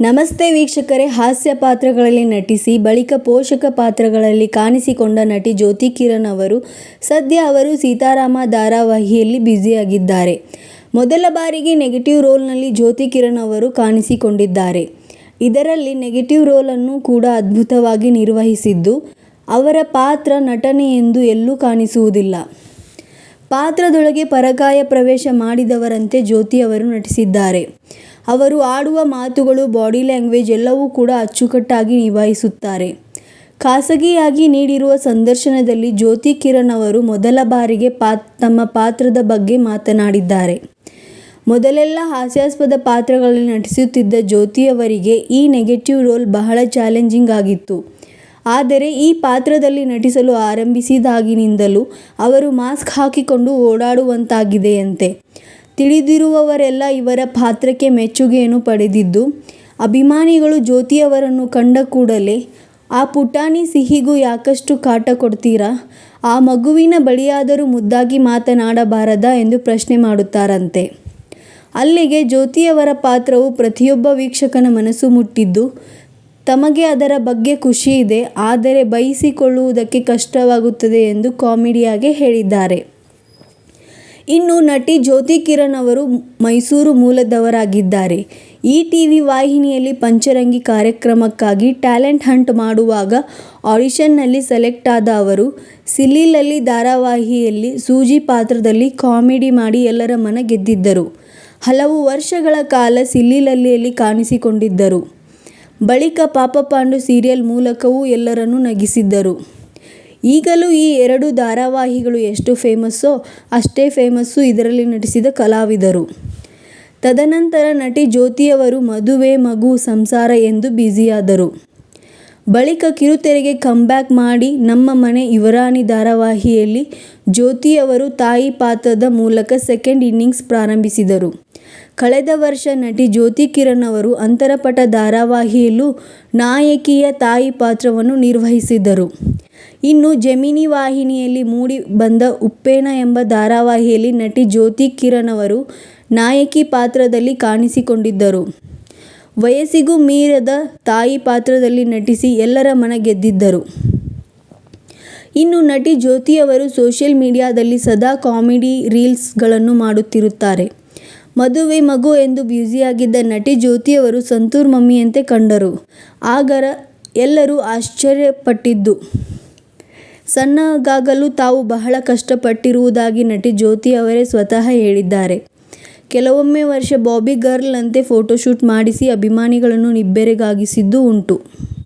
ನಮಸ್ತೆ ವೀಕ್ಷಕರೇ, ಹಾಸ್ಯ ಪಾತ್ರಗಳಲ್ಲಿ ನಟಿಸಿ, ಬಳಿಕ ಪೋಷಕ ಪಾತ್ರಗಳಲ್ಲಿ ಕಾಣಿಸಿಕೊಂಡ ನಟಿ ಜ್ಯೋತಿ ಕಿರಣ್ ಅವರು, ಸದ್ಯ ಅವರು ಸೀತಾರಾಮ ಧಾರಾವಾಹಿಯಲ್ಲಿ ಬ್ಯುಸಿಯಾಗಿದ್ದಾರೆ. ಮೊದಲ ಬಾರಿಗೆ ನೆಗೆಟಿವ್ ರೋಲ್ನಲ್ಲಿ ಜ್ಯೋತಿ ಕಿರಣ್ ಅವರು ಕಾಣಿಸಿಕೊಂಡಿದ್ದಾರೆ. ಇದರಲ್ಲಿ ನೆಗೆಟಿವ್ ರೋಲನ್ನು ಕೂಡ ಅದ್ಭುತವಾಗಿ ನಿರ್ವಹಿಸಿದ್ದು, ಅವರ ಪಾತ್ರ ನಟನೆ ಎಂದು ಎಲ್ಲೂ ಕಾಣಿಸುವುದಿಲ್ಲ. ಪಾತ್ರದೊಳಗೆ ಪರಕಾಯ ಪ್ರವೇಶ ಮಾಡಿದವರಂತೆ ಜ್ಯೋತಿ ಅವರು ನಟಿಸಿದ್ದಾರೆ. ಅವರು ಆಡುವ ಮಾತುಗಳು ಬಾಡಿ ಲ್ಯಾಂಗ್ವೇಜ್ ಎಲ್ಲವೂ ಕೂಡ ಅಚ್ಚುಕಟ್ಟಾಗಿ ನಿಭಾಯಿಸುತ್ತಾರೆ. ಖಾಸಗಿಯಾಗಿ ನೀಡಿರುವ ಸಂದರ್ಶನದಲ್ಲಿ ಜ್ಯೋತಿ ಕಿರಣ್ ಅವರು ಮೊದಲ ಬಾರಿಗೆ ಪಾತ್, ತಮ್ಮ ಪಾತ್ರದ ಬಗ್ಗೆ ಮಾತನಾಡಿದ್ದಾರೆ. ಮೊದಲೆಲ್ಲ ಹಾಸ್ಯಾಸ್ಪದ ಪಾತ್ರಗಳಲ್ಲಿ ನಟಿಸುತ್ತಿದ್ದ ಜ್ಯೋತಿಯವರಿಗೆ ಈ ನೆಗೆಟಿವ್ ರೋಲ್ ಬಹಳ ಚಾಲೆಂಜಿಂಗ್ ಆಗಿತ್ತು. ಆದರೆ ಈ ಪಾತ್ರದಲ್ಲಿ ನಟಿಸಲು ಆರಂಭಿಸಿದಾಗಿನಿಂದಲೂ ಅವರು ಮಾಸ್ಕ್ ಹಾಕಿಕೊಂಡು ಓಡಾಡುವಂತಾಗಿದೆಯಂತೆ. ತಿಳಿದಿರುವವರೆಲ್ಲ ಇವರ ಪಾತ್ರಕ್ಕೆ ಮೆಚ್ಚುಗೆಯನ್ನು ಪಡೆದಿದ್ದು, ಅಭಿಮಾನಿಗಳು ಜ್ಯೋತಿಯವರನ್ನು ಕಂಡ ಕೂಡಲೇ, ಆ ಪುಟಾಣಿ ಸಿಹಿಗೂ ಯಾಕಷ್ಟು ಕಾಟ ಕೊಡ್ತೀರಾ? ಆ ಮಗುವಿನ ಬಳಿಯಾದರೂ ಮುದ್ದಾಗಿ ಮಾತನಾಡಬಾರದಾ? ಎಂದು ಪ್ರಶ್ನೆ ಮಾಡುತ್ತಾರಂತೆ. ಅಲ್ಲಿಗೆ ಜ್ಯೋತಿಯವರ ಪಾತ್ರವು ಪ್ರತಿಯೊಬ್ಬ ವೀಕ್ಷಕನ ಮನಸ್ಸು ಮುಟ್ಟಿದ್ದು, ತಮಗೆ ಅದರ ಬಗ್ಗೆ ಖುಷಿ ಇದೆ, ಆದರೆ ಬಯಸಿಕೊಳ್ಳುವುದಕ್ಕೆ ಕಷ್ಟವಾಗುತ್ತದೆ ಎಂದು ಕಾಮಿಡಿಯಾಗಿ ಹೇಳಿದ್ದಾರೆ. ಇನ್ನು ನಟಿ ಜ್ಯೋತಿ ಕಿರಣ್ ಅವರು ಮೈಸೂರು ಮೂಲದವರಾಗಿದ್ದಾರೆ. ಈ ಟಿವಿ ವಾಹಿನಿಯಲ್ಲಿ ಪಂಚರಂಗಿ ಕಾರ್ಯಕ್ರಮಕ್ಕಾಗಿ ಟ್ಯಾಲೆಂಟ್ ಹಂಟ್ ಮಾಡುವಾಗ ಆಡಿಷನ್ನಲ್ಲಿ ಸೆಲೆಕ್ಟ್ ಆದ ಅವರು ಸಿಲ್ಲಿಲಲ್ಲಿ ಧಾರಾವಾಹಿಯಲ್ಲಿ ಸೂಜಿ ಪಾತ್ರದಲ್ಲಿ ಕಾಮಿಡಿ ಮಾಡಿ ಎಲ್ಲರ ಮನ ಗೆದ್ದಿದ್ದರು. ಹಲವು ವರ್ಷಗಳ ಕಾಲ ಸಿಲ್ಲಿಲಲ್ಲಿಯಲ್ಲಿ ಕಾಣಿಸಿಕೊಂಡಿದ್ದರು. ಬಳಿಕ ಪಾಪ ಪಾಂಡು ಸೀರಿಯಲ್ ಮೂಲಕವೂ ಎಲ್ಲರನ್ನೂ ನಗಿಸಿದ್ದರು. ಈಗಲೂ ಈ ಎರಡು ಧಾರಾವಾಹಿಗಳು ಎಷ್ಟು ಫೇಮಸ್ಸೋ ಅಷ್ಟೇ ಫೇಮಸ್ಸು ಇದರಲ್ಲಿ ನಟಿಸಿದ ಕಲಾವಿದರು. ತದನಂತರ ನಟಿ ಜ್ಯೋತಿಯವರು ಮದುವೆ, ಮಗು, ಸಂಸಾರ ಎಂದು ಬ್ಯುಸಿಯಾದರು. ಬಳಿಕ ಕಿರುತೆರೆಗೆ ಕಮ್ಬ್ಯಾಕ್ ಮಾಡಿ ನಮ್ಮ ಮನೆ ಯುವರಾಣಿ ಧಾರಾವಾಹಿಯಲ್ಲಿ ಜ್ಯೋತಿಯವರು ತಾಯಿ ಪಾತ್ರದ ಮೂಲಕ ಸೆಕೆಂಡ್ ಇನ್ನಿಂಗ್ಸ್ ಪ್ರಾರಂಭಿಸಿದರು. ಕಳೆದ ವರ್ಷ ನಟಿ ಜ್ಯೋತಿ ಕಿರಣ್ ಅವರು ಅಂತರಪಟ ಧಾರಾವಾಹಿಯಲ್ಲೂ ನಾಯಕಿಯ ತಾಯಿ ಪಾತ್ರವನ್ನು ನಿರ್ವಹಿಸಿದ್ದರು ಇನ್ನು ಜೆಮಿನಿ ವಾಹಿನಿಯಲ್ಲಿ ಮೂಡಿ ಬಂದ ಉಪ್ಪೇನ ಎಂಬ ಧಾರಾವಾಹಿಯಲ್ಲಿ ನಟಿ ಜ್ಯೋತಿ ಕಿರಣ್ ಅವರು ನಾಯಕಿ ಪಾತ್ರದಲ್ಲಿ ಕಾಣಿಸಿಕೊಂಡಿದ್ದರು. ವಯಸ್ಸಿಗೂ ಮೀರದ ತಾಯಿ ಪಾತ್ರದಲ್ಲಿ ನಟಿಸಿ ಎಲ್ಲರ ಮನ ಗೆದ್ದಿದ್ದರು. ಇನ್ನು ನಟಿ ಜ್ಯೋತಿಯವರು ಸೋಷಿಯಲ್ ಮೀಡಿಯಾದಲ್ಲಿ ಸದಾ ಕಾಮಿಡಿ ರೀಲ್ಸ್ಗಳನ್ನು ಮಾಡುತ್ತಿರುತ್ತಾರೆ. ಮದುವೆ ಮಗು ಎಂದು ಬ್ಯುಸಿಯಾಗಿದ್ದ ನಟಿ ಜ್ಯೋತಿಯವರು ಸಂತೂರ್ ಮಮ್ಮಿಯಂತೆ ಕಂಡರು. ಆಗರ ಎಲ್ಲರೂ ಆಶ್ಚರ್ಯಪಟ್ಟಿದ್ದು. ಸಣ್ಣಗಾಗಲೂ ತಾವು ಬಹಳ ಕಷ್ಟಪಟ್ಟಿರುವುದಾಗಿ ನಟಿ ಜ್ಯೋತಿ ಅವರೇ ಸ್ವತಃ ಹೇಳಿದ್ದಾರೆ. ಕೆಲವೊಮ್ಮೆ ವರ್ಷ ಬಾಬಿ ಗರ್ಲ್ ನಂತೆ ಫೋಟೋಶೂಟ್ ಮಾಡಿಸಿ ಅಭಿಮಾನಿಗಳನ್ನು ನಿಬ್ಬೆರಗಾಗಿಸಿದ್ದೂ ಉಂಟು.